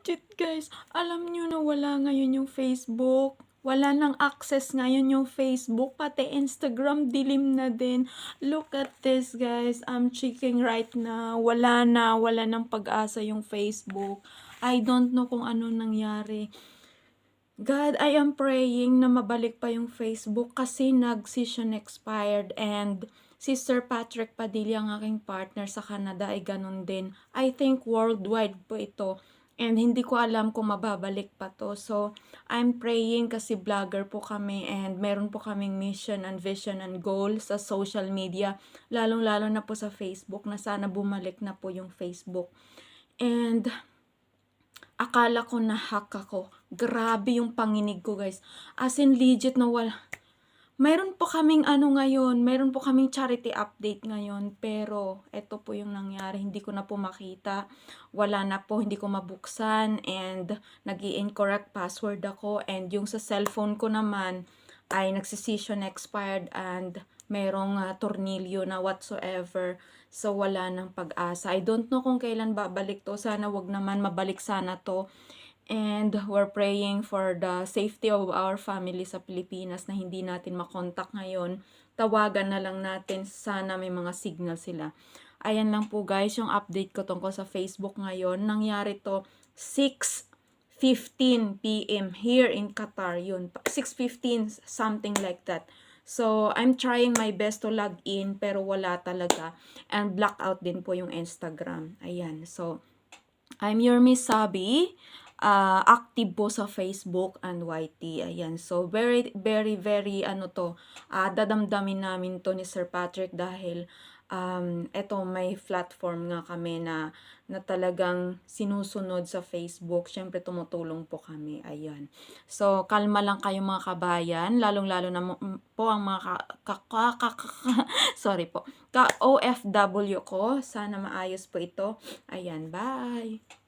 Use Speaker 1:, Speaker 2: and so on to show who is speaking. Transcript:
Speaker 1: legit guys. Alam nyo na wala ngayon yung Facebook. Wala nang access ngayon yung Facebook. Pati Instagram, dilim na din. Look at this guys. I'm checking right now. Wala na. Wala nang pag-asa yung Facebook. I don't know kung ano nangyari. God, I am praying na mabalik pa yung Facebook kasi nag-session expired and si Sir Patrick Padilla, ang aking partner sa Canada, ay ganun din. I think worldwide po ito. And hindi ko alam kung mababalik pa to. So, I'm praying kasi vlogger po kami and meron po kaming mission and vision and goal sa social media. Lalong-lalo na po sa Facebook na sana bumalik na po yung Facebook. And akala ko na hack ako. Grabe yung panginig ko, guys. As in, legit na wala. Mayroon po kaming ano ngayon, mayroon po kaming charity update ngayon, pero ito po yung nangyari, hindi ko na po makita, wala na po, hindi ko mabuksan, and nag incorrect password ako, and yung sa cellphone ko naman, ay nagsisession expired, and merong uh, tornilyo na whatsoever, so wala nang pag-asa. I don't know kung kailan babalik to, sana wag naman mabalik sana to, And we're praying for the safety of our family sa Pilipinas na hindi natin makontak ngayon. Tawagan na lang natin. Sana may mga signal sila. Ayan lang po guys yung update ko tungkol sa Facebook ngayon. Nangyari to 6.15 p.m. here in Qatar. Yun. 6.15 something like that. So, I'm trying my best to log in pero wala talaga. And blackout din po yung Instagram. Ayan. So, I'm your Miss Sabi uh, active po sa Facebook and YT. Ayan. So, very, very, very, ano to, uh, dadamdamin namin to ni Sir Patrick dahil um, eto may platform nga kami na, na talagang sinusunod sa Facebook. Siyempre, tumutulong po kami. Ayan. So, kalma lang kayo mga kabayan. Lalong-lalo na mo- m- po ang mga ka, ka, ka, ka, ka- sorry po, ka OFW ko. Sana maayos po ito. Ayan, bye!